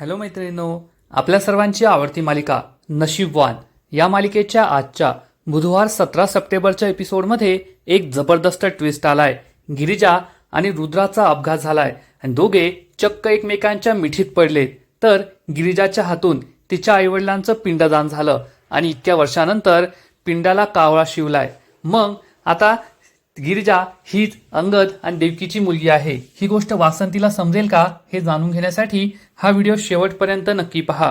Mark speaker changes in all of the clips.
Speaker 1: Hello मैत्रिणींनो आपल्या सर्वांची आवडती मालिका नशीबवान या मालिकेच्या आजच्या बुधवार सतरा सप्टेंबरच्या एपिसोडमध्ये एक जबरदस्त ट्विस्ट आलाय. गिरिजा आणि रुद्राचा अपघात झालाय आणि दोघे चक्क एकमेकांच्या मिठीत पडले. तर गिरिजाच्या हातून तिच्या आईवडिलांचं पिंडदान झालं आणि इतक्या वर्षानंतर पिंडाला कावळा शिवलाय. मग आता गिरिजा हीच अंगद आणि देवकीची मुलगी आहे. ही गोष्ट वासंतीला समजेल का हे जाणून घेण्यासाठी हा व्हिडिओ शेवटपर्यंत नक्की पहा.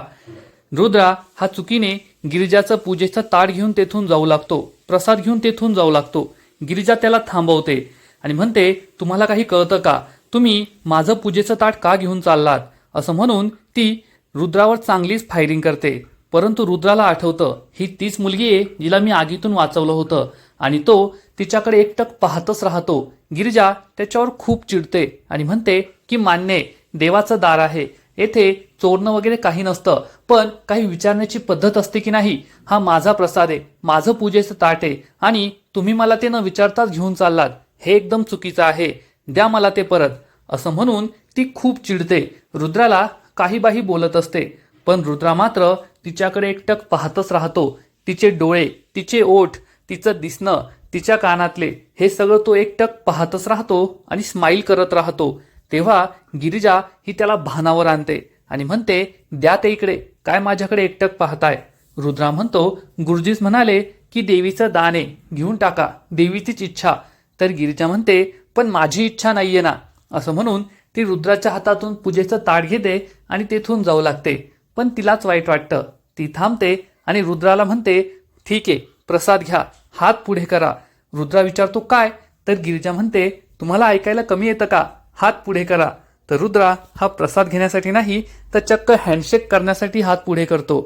Speaker 1: रुद्रा हा चुकीने गिरिजाचं पूजेचं ताट घेऊन तेथून जाऊ लागतो. प्रसाद घेऊन तेथून जाऊ लागतो. गिरिजा त्याला थांबवते आणि म्हणते तुम्हाला काही कळतं का? तुम्ही माझं पूजेचं ताट का घेऊन चाललात? असं म्हणून ती रुद्रावर चांगलीच फायरिंग करते. परंतु रुद्राला आठवतं ही तीच मुलगी आहे जिला मी आगीतून वाचवलं होतं आणि तो तिच्याकडे एकटक पाहतच राहतो. गिरिजा त्याच्यावर खूप चिडते आणि म्हणते की मान्य देवाचं दार आहे. येथे चोरणं वगैरे काही नसतं पण काही विचारण्याची पद्धत असते की नाही? हा माझा प्रसाद आहे. माझं पूजेचं ताट आहे. आणि तुम्ही मला ते न विचारताच घेऊन चाललात. हे एकदम चुकीचं आहे. द्या मला ते परत. असं म्हणून ती खूप चिडते. रुद्राला काही बाही बोलत असते. पण रुद्रा मात्र तिच्याकडे एकटक पाहतच राहतो. तिचे डोळे तिचे ओठ तिचं दिसणं तिच्या कानातले हे सगळं तो एकटक पाहतच राहतो आणि स्माईल करत राहतो. तेव्हा गिरिजा ही त्याला भानावर आणते आणि म्हणते द्या ते इकडे. काय माझ्याकडे एकटक पाहताय? रुद्रा म्हणतो गुरुजीच म्हणाले की देवीचं दाने घेऊन टाका. देवीचीच इच्छा. तर गिरिजा म्हणते पण माझी इच्छा नाहीये ना. असं म्हणून ती रुद्राच्या हातातून पूजेचं ताट घेते आणि तेथून जाऊ लागते. पण तिलाच वाईट वाटतं. ती थांबते आणि रुद्राला म्हणते ठीक आहे प्रसाद घ्या. हात पुढे करा. रुद्रा विचारतो काय? तर गिरिजा म्हणते तुम्हाला ऐकायला कमी येतं का? हात पुढे करा. तर रुद्रा हा प्रसाद घेण्यासाठी नाही तर चक्क हँडशेक करण्यासाठी हात पुढे करतो.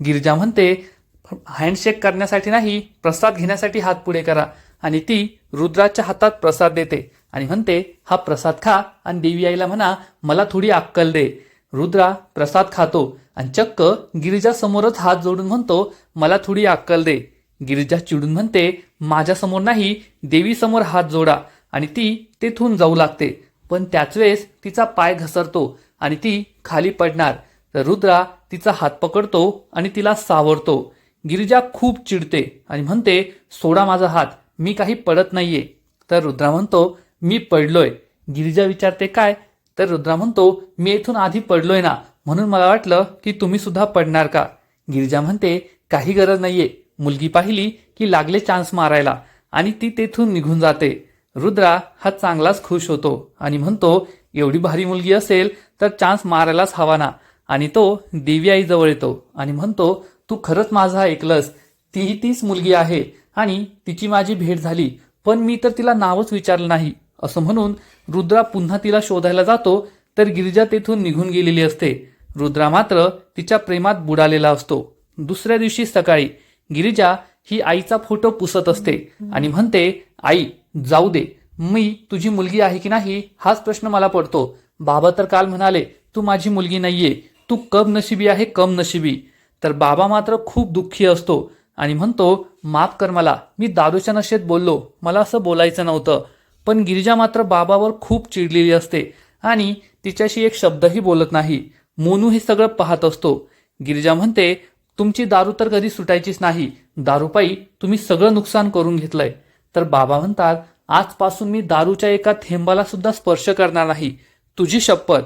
Speaker 1: गिरिजा म्हणते हँडशेक करण्यासाठी नाही प्रसाद घेण्यासाठी हात पुढे करा. आणि ती रुद्राच्या हातात प्रसाद देते आणि म्हणते हा प्रसाद खा आणि देवी आईला म्हणा मला थोडी अक्कल दे. रुद्रा प्रसाद खातो आणि चक्क गिरिजा समोरच हात जोडून म्हणतो मला थोडी अक्कल दे. गिरिजा चिडून म्हणते माझ्यासमोर नाही देवीसमोर हात जोडा. आणि ती तेथून जाऊ लागते. पण त्याच वेळेस तिचा पाय घसरतो आणि ती खाली पडणार. तर रुद्रा तिचा हात पकडतो आणि तिला सावरतो. गिरिजा खूप चिडते आणि म्हणते सोडा माझा हात मी काही पडत नाहीये. तर रुद्रा म्हणतो मी पडलोय. गिरिजा विचारते काय? तर रुद्रा म्हणतो मी इथून आधी पडलोय ना म्हणून मला वाटलं की तुम्ही सुद्धा पडणार का? गिरिजा म्हणते काही गरज नाहीये मुलगी पाहिली की लागले चान्स मारायला आणि ती तेथून निघून जाते. रुद्रा हा चांगलाच खुश होतो आणि म्हणतो एवढी भारी मुलगी असेल तर चान्स मारायलाच हवा ना. आणि तो देवी आई जवळ येतो आणि म्हणतो तू खरंच माझा ऐकलंस. तीही तीच मुलगी आहे आणि तिची माझी भेट झाली पण मी तर तिला नावच विचारलं नाही. असं म्हणून रुद्रा पुन्हा तिला शोधायला जातो तर गिरिजा तेथून निघून गेलेली असते. रुद्रा मात्र तिच्या प्रेमात बुडालेला असतो. दुसऱ्या दिवशी सकाळी गिरिजा ही आईचा फोटो पुसत असते आणि म्हणते आई जाऊ दे. मी तुझी मुलगी आहे की नाही हाच प्रश्न मला पडतो. बाबा तर काल म्हणाले तू माझी मुलगी नाहीये. तू कब नशिबी आहे कम नशिबी तर बाबा मात्र खूप दुःखी असतो आणि म्हणतो माफ कर मला. मी दारूच्या नशेत बोललो. मला असं बोलायचं नव्हतं. पण गिरिजा मात्र बाबावर खूप चिडलेली असते आणि तिच्याशी एक शब्दही बोलत नाही. मोनू हे सगळं पाहत असतो. गिरिजा म्हणते तुमची दारू तर कधी सुटायचीच नाही. दारूपायी तुम्ही सगळं नुकसान करून घेतलंय. तर बाबा म्हणतात आजपासून मी दारूच्या एका थेंबाला सुद्धा स्पर्श करणार नाही. तुझी शपथ.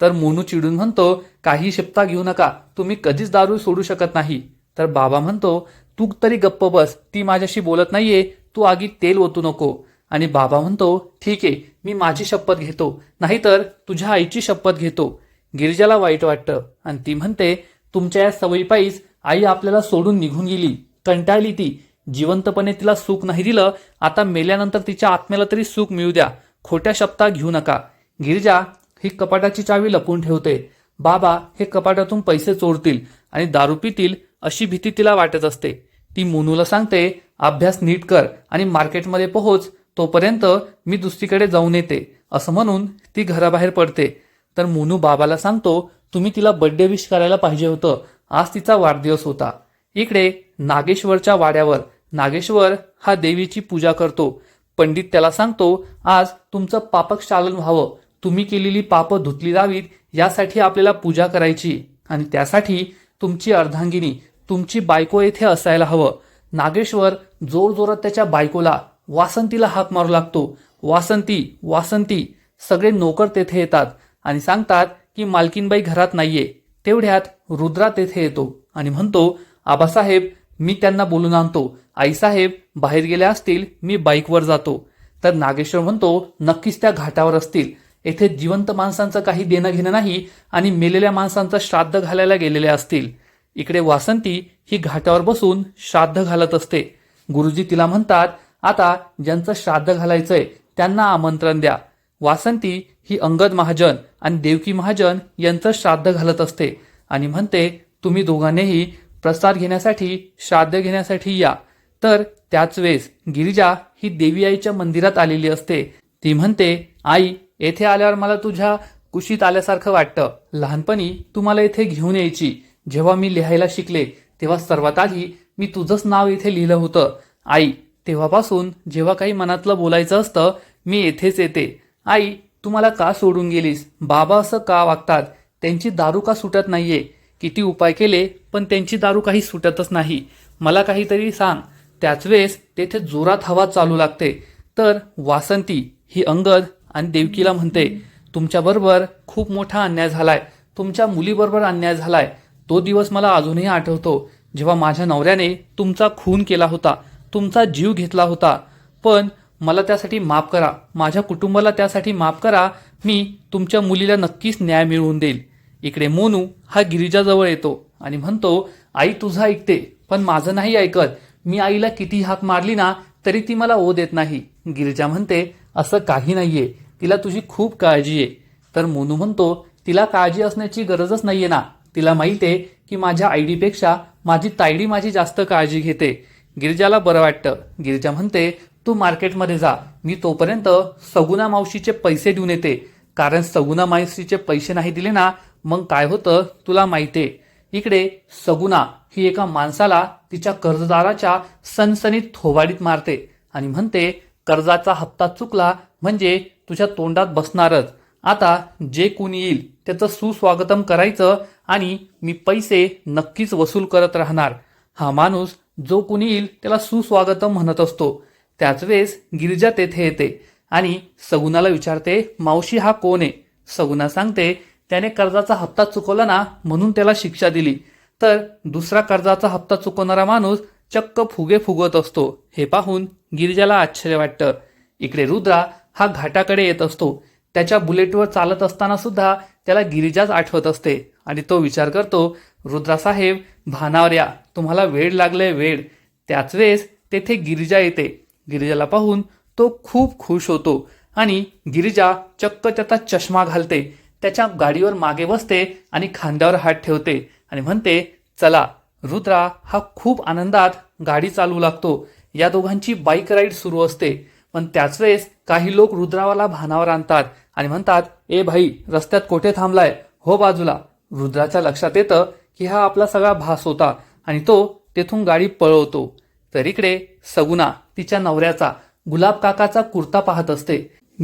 Speaker 1: तर मोनू चिडून म्हणतो काही शपथा घेऊ नका. तुम्ही कधीच दारू सोडू शकत नाही. तर बाबा म्हणतो तू तरी गप्प बस. ती माझ्याशी बोलत नाहीये. तू आगीत तेल ओतू नको. आणि बाबा म्हणतो ठीक आहे. मी माझी शपथ घेतो. नाहीतर तुझ्या आईची शपथ घेतो. गिरिजाला वाईट वाटतं. आणि ती म्हणते तुमच्या या सवयीपायीच आई आपल्याला सोडून निघून गेली. कंटाळली ती. जिवंतपणे तिला सुख नाही दिलं आता मेल्यानंतर तिच्या आत्म्याला तरी सुख मिळू द्या. खोट्या शब्दा घेऊ नका. गिरिजा ही कपाटाची चावी लपून ठेवते. बाबा हे कपाटातून पैसे चोरतील आणि दारू पितील अशी भीती तिला वाटत असते. ती मोनूला सांगते अभ्यास नीट कर आणि मार्केटमध्ये पोहोच. तोपर्यंत मी दुसरीकडे जाऊन येते. असं म्हणून ती घराबाहेर पडते. तर मोनू बाबाला सांगतो तुम्ही तिला बड्डे विश करायला पाहिजे होतं. आज तिचा वाढदिवस होता. इकडे नागेश्वरच्या वाड्यावर नागेश्वर हा देवीची पूजा करतो. पंडित त्याला सांगतो आज तुमचं पापक चालन व्हावं. तुम्ही केलेली पापं धुतली जावीत यासाठी आपल्याला पूजा करायची. आणि त्यासाठी तुमची अर्धांगिनी तुमची बायको येथे असायला हवं. नागेश्वर जोरजोरात त्याच्या बायकोला वासंतीला हाक मारू लागतो. वासंती वासंती सगळे नोकर तेथे येतात आणि सांगतात की मालकीनबाई घरात नाहीये. तेवढ्यात रुद्रा तेथे येतो आणि म्हणतो आबासाहेब मी त्यांना बोलून आणतो. आईसाहेब बाहेर गेल्या असतील मी बाईकवर जातो. तर नागेश्वर म्हणतो नक्कीच त्या घाटावर असतील. येथे जिवंत माणसांचं काही देणं घेणं नाही आणि मेलेल्या माणसांचं श्राद्ध घालायला गेलेले असतील. इकडे वासंती ही घाटावर बसून श्राद्ध घालत असते. गुरुजी तिला म्हणतात आता ज्यांचं श्राद्ध घालायचंय त्यांना आमंत्रण द्या. वासंती ही अंगद महाजन आणि देवकी महाजन यांचं श्राद्ध घालत असते. आणि म्हणते तुम्ही दोघांनीही प्रसाद घेण्यासाठी श्राद्ध घेण्यासाठी या. तर त्याच वेळेस गिरिजा ही देवी आईच्या मंदिरात आलेली असते. ती म्हणते आई येथे आल्यावर मला तुझ्या कुशीत आल्यासारखं वाटतं. लहानपणी तुम्हाला इथे येथे घेऊन यायची. जेव्हा मी लिहायला शिकले तेव्हा सर्वात आधी मी तुझंच नाव इथे लिहिलं होतं. आई तेव्हापासून जेव्हा काही मनातलं बोलायचं असतं मी येथेच येते. आई तू मला का सोडून गेलीस? बाबा असं का वागतात? त्यांची दारू का सुटत नाहीये? किती उपाय केले पण त्यांची दारू काही सुटतच नाही. मला काहीतरी सांग. त्याच वेळेस तेथे जोरात हवा चालू लागते. तर वासंती ही अंगद आणि देवकीला म्हणते तुमच्याबरोबर खूप मोठा अन्याय झालाय. तुमच्या मुलीबरोबर अन्याय झालाय. तो दिवस मला अजूनही आठवतो. जेव्हा माझ्या नवऱ्याने तुमचा खून केला होता तुमचा जीव घेतला होता. पण मला त्यासाठी माफ करा. माझ्या कुटुंबाला त्यासाठी माफ करा. मी तुमच्या मुलीला नक्कीच न्याय मिळवून देईल. इकडे मोनू हा गिरिजाजवळ येतो आणि म्हणतो आई तुझं ऐकते पण माझं नाही ऐकत. मी आईला किती हाक मारली ना तरी ती मला ओ देत नाही. गिरिजा म्हणते असं काही नाहीये. तिला तुझी खूप काळजी आहे. तर मोनू म्हणतो तिला काळजी असण्याची गरजच नाहीये ना. तिला माहिती आहे की माझ्या आयडीपेक्षा माझी तायडी माझी जास्त काळजी घेते. गिरिजाला बरं वाटतं. गिरिजा म्हणते तू मार्केटमध्ये जा. मी तोपर्यंत सगुना मावशीचे पैसे देऊन येते. कारण सगुना मावशीचे पैसे नाही दिले ना मग काय होतं तुला माहिती इकडे सगुना ही एका माणसाला तिच्या कर्जदाराच्या सनसनीत थोबाडीत मारते आणि म्हणते कर्जाचा हप्ता चुकला म्हणजे तुझ्या तोंडात बसणारच. आता जे कोणी येईल त्याचं सुस्वागतम करायचं आणि मी पैसे नक्कीच वसूल करत राहणार. हा माणूस जो कोणी येईल त्याला सुस्वागतम म्हणत असतो. त्याच वेळेस गिरिजा तेथे येते आणि सगुनाला विचारते मावशी हा कोण आहे? सगुना सांगते त्याने कर्जाचा हप्ता चुकवला ना म्हणून त्याला शिक्षा दिली. तर दुसरा कर्जाचा हप्ता चुकवणारा माणूस चक्क फुगे फुगवत असतो. हे पाहून गिरिजाला आश्चर्य वाटतं. इकडे रुद्रा हा घाटाकडे येत असतो. त्याच्या बुलेटवर चालत असताना सुद्धा त्याला गिरिजाच आठवत असते आणि तो विचार करतो रुद्रा साहेब भानावर या. तुम्हाला वेळ लागले वेळ. त्याच वेळेस तेथे गिरिजा येते. गिरिजाला पाहून तो खूप खुश होतो आणि गिरिजा चक्क त्याचा चष्मा घालते त्याच्या गाडीवर मागे बसते आणि खांद्यावर हात ठेवते आणि म्हणते चला रुद्रा हा खूप आनंदात गाडी चालवू लागतो. या दोघांची बाईक राईड सुरू असते. पण त्याच वेळेस काही लोक रुद्रावाला भानावर आणतात आणि म्हणतात ए भाई रस्त्यात कोठे थांबलाय? हो बाजूला. रुद्राच्या लक्षात येतं की हा आपला सगळा भास होता आणि तो तेथून गाडी पळवतो. तर इकडे सगुना तिच्या नवऱ्याचा गुलाब काकाचा कुर्ता पाहत असते.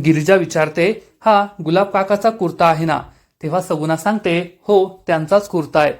Speaker 1: गिरिजा विचारते हा गुलाब काकाचा कुर्ता आहे ना? तेव्हा सगुना सांगते हो त्यांचाच कुर्ता आहे.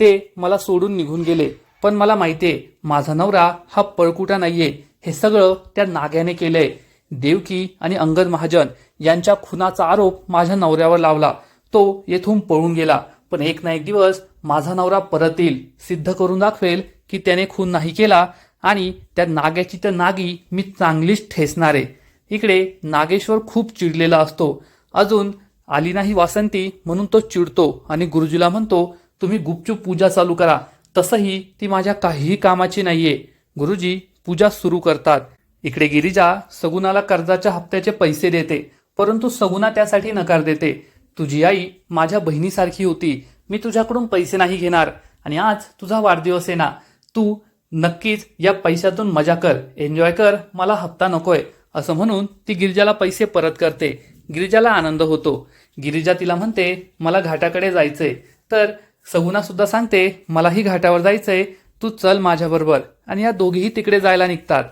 Speaker 1: ते मला सोडून निघून गेले. पण मला माहितीये माझा नवरा हा पळकुटा नाहीये. हे सगळं त्या नाग्याने केलंय. देवकी आणि अंगद महाजन यांच्या खुनाचा आरोप माझ्या नवऱ्यावर लावला. तो येथून पळून गेला. पण एक ना एक दिवस माझा नवरा परत येईल. सिद्ध करून दाखवेल की त्याने खून नाही केला आणि त्या नाग्याची तर नागी मी चांगलीच ठेसणार आहे इकडे नागेश्वर खूप चिडलेला असतो. अजून आली नाही वासंती म्हणून तो चिडतो आणि गुरुजीला म्हणतो तुम्ही गुपचूप पूजा चालू करा. तसंही ती माझ्या काहीही कामाची नाहीये. गुरुजी पूजा सुरू करतात. इकडे गिरिजा सगुनाला कर्जाच्या हप्त्याचे पैसे देते परंतु सगुना त्यासाठी नकार देते. तुझी आई माझ्या बहिणीसारखी होती. मी तुझ्याकडून पैसे नाही घेणार. आणि आज तुझा वाढदिवस आहे ना. तू नक्कीच या पैशातून मजा कर एन्जॉय कर मला हप्ता नकोय असं म्हणून ती गिरिजाला पैसे परत करते. गिरिजाला आनंद होतो. गिरिजा तिला म्हणते मला घाटाकडे जायचंय. तर सगुना सुद्धा सांगते मलाही घाटावर जायचंय तू चल माझ्याबरोबर आणि या दोघीही तिकडे जायला निघतात.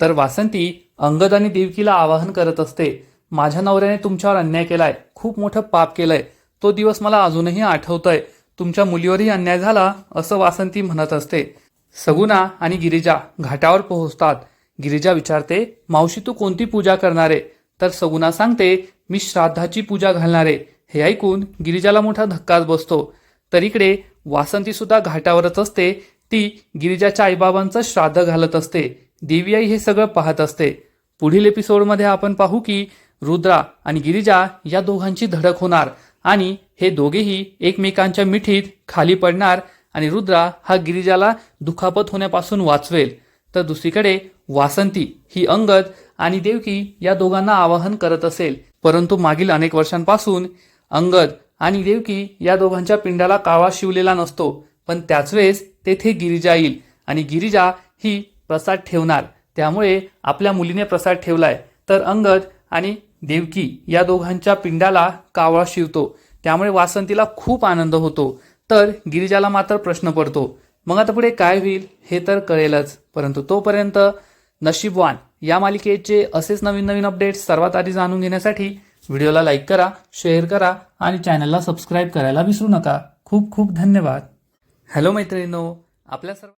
Speaker 1: तर वासंती अंगद आणि देवकीला आवाहन करत असते माझ्या नवऱ्याने तुमच्यावर अन्याय केलाय खूप मोठं पाप केलंय. तो दिवस मला अजूनही आठवतोय. तुमच्या मुलीवरही अन्याय झाला असं वासंती म्हणत असते. सगुना आणि गिरिजा घाटावर पोहोचतात. गिरिजा विचारते मावशी तू कोणती पूजा करणारे? तर सगुना सांगते मी श्राद्धाची पूजा घालणारे. हे ऐकून गिरिजाला मोठा धक्काच बसतो. तर इकडे वासंती सुद्धा घाटावरच असते. ती गिरिजाच्या आईबाबांचं श्राद्ध घालत असते. देवी आई हे सगळं पाहत असते. पुढील एपिसोडमध्ये आपण पाहू की रुद्रा आणि गिरिजा या दोघांची धडक होणार आणि हे दोघेही एकमेकांच्या मिठीत खाली पडणार आणि रुद्रा हा गिरिजाला दुखापत होण्यापासून वाचवेल. तर दुसरीकडे वासंती ही अंगद आणि देवकी या दोघांना आवाहन करत असेल. परंतु मागील अनेक वर्षांपासून अंगद आणि देवकी या दोघांच्या पिंडाला कावा शिवलेला नसतो. पण त्याच वेळेस तेथे गिरिजा येईल आणि गिरिजा ही प्रसाद ठेवणार. त्यामुळे आपल्या मुलीने प्रसाद ठेवलाय. तर अंगद आणि देवकी या दोघांच्या पिंडाला कावळा शिवतो. त्यामुळे वासंतीला खूप आनंद होतो. तर गिरिजाला मात्र प्रश्न पडतो. मग आता पुढे काय होईल? हे तर कळेलच. परंतु तोपर्यंत नशीबवान या मालिकेचे असेच नवीन नवीन अपडेट्स सर्वात आधी जाणून घेण्यासाठी व्हिडिओला लाईक करा शेअर करा आणि चॅनलला सबस्क्राईब करायला विसरू नका. खूप खूप धन्यवाद. हॅलो मैत्रिणींनो आपल्या सर्व